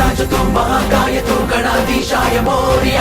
రాజుతో మహాకాయతో గణాధీశాయ మౌర్య.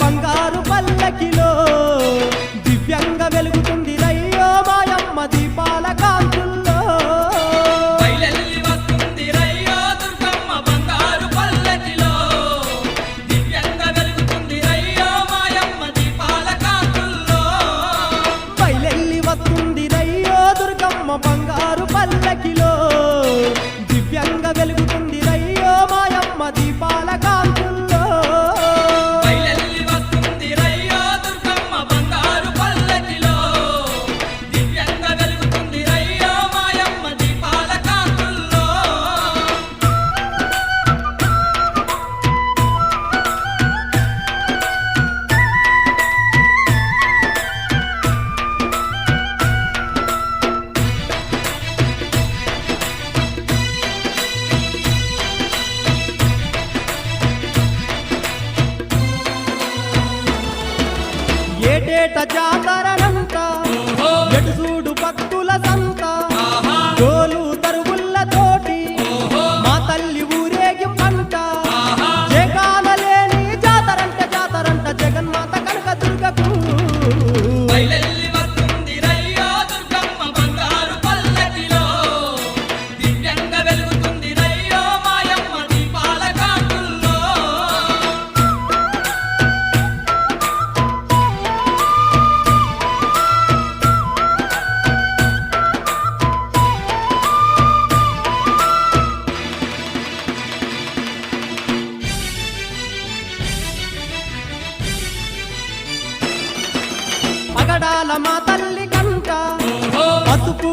బంగారు పల్లకిలో దివ్యంగా పగడాల మా తల్లి కంట పసుపు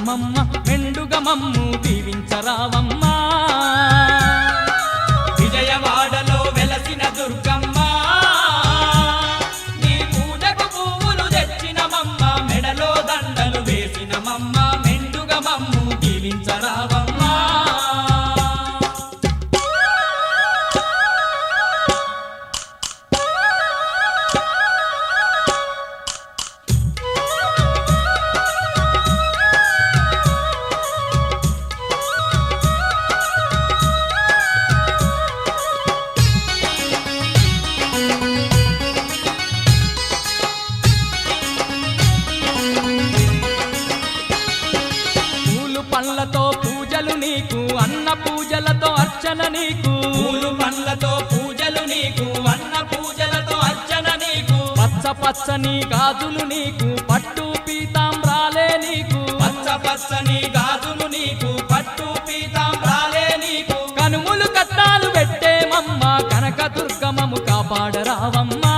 వేసిన మమ్మ మమ్ము దీవించరావమ్మా. గాజులు నీకు పట్టు పీతాంబ్రాలే నీకు. పచ్చ పచ్చని గాజులు నీకు పట్టు పీతాంబ్రాలే నీకు. కనుములు కట్టాలు పెట్టేమమ్మ కనక దుర్గమము కాపాడరావమ్మా.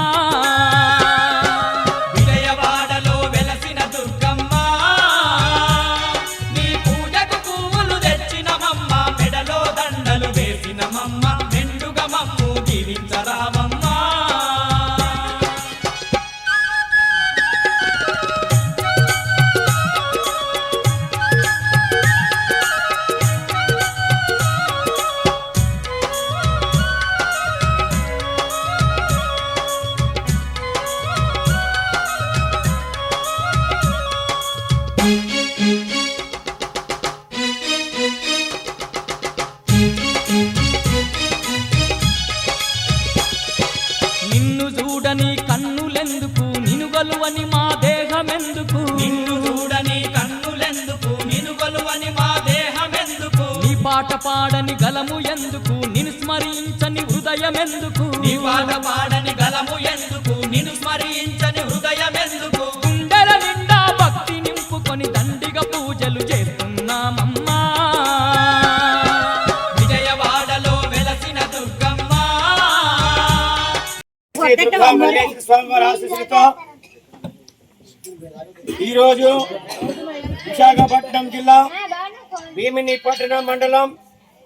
స్వామివారి ఆశీస్సులతో ఈరోజు విశాఖపట్నం జిల్లా భీమిని పట్టణ మండలం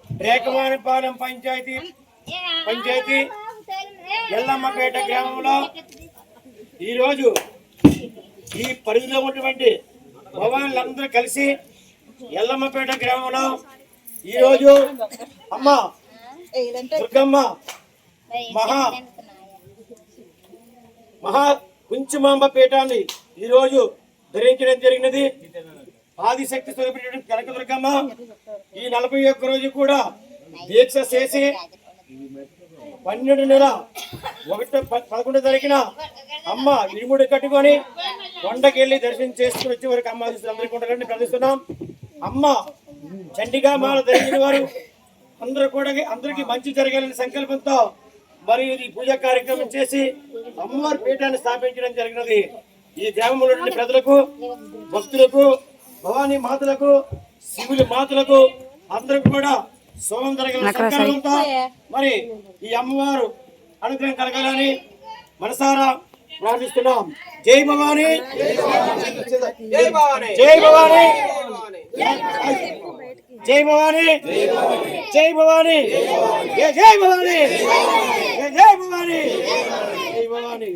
రేకమానపాలెం పంచాయతీ పంచాయతీ ఎల్లమ్మపేట గ్రామంలో ఈరోజు ఈ పరిధిలో ఉన్నటువంటి భవాన్లందరూ కలిసి ఎల్లమ్మపేట గ్రామంలో ఈరోజు అమ్మ దుర్గమ్మ మహా మహా కుంచుమాంబ పీఠాన్ని ఈరోజు ధరించడం జరిగినది. ఆదిశక్తి స్వరూపినటువంటి కనకదుర్గమ్మ ఈ నలభై ఒక్క రోజు కూడా దీక్ష చేసి పన్నెండు నెల ఒకటో ప- పదకొండో తారీఖున అమ్మ ఇరుముడి కట్టుకొని కొండకెళ్ళి దర్శనం చేసుకుని వచ్చే వరకు అమ్మ అందరికీ ఉండాలని ప్రార్థిస్తున్నాం. అమ్మ చండిగా మాల ధరించిన వారు అందరూ కూడా అందరికీ మంచి జరగాలని సంకల్పంతో మరియు ఈ పూజా కార్యక్రమం చేసి అమ్మవారి పీఠాన్ని స్థాపించడం జరిగినది. ఈ గ్రామంలో ప్రజలకు భక్తులకు భవానీ మాతలకు శివుని మాతలకు అందరికి కూడా సోమం జరగాలని సంకల్పంతో మరి ఈ అమ్మవారు అనుగ్రహం కలగాలని మనసారా ప్రార్థిస్తున్నాం. జై భవానీ! జై భవానీ! జై భవానీ! జై భవానీ! జై భవానీ! జై జై భవానీ! జై జై భవానీ జై భవానీ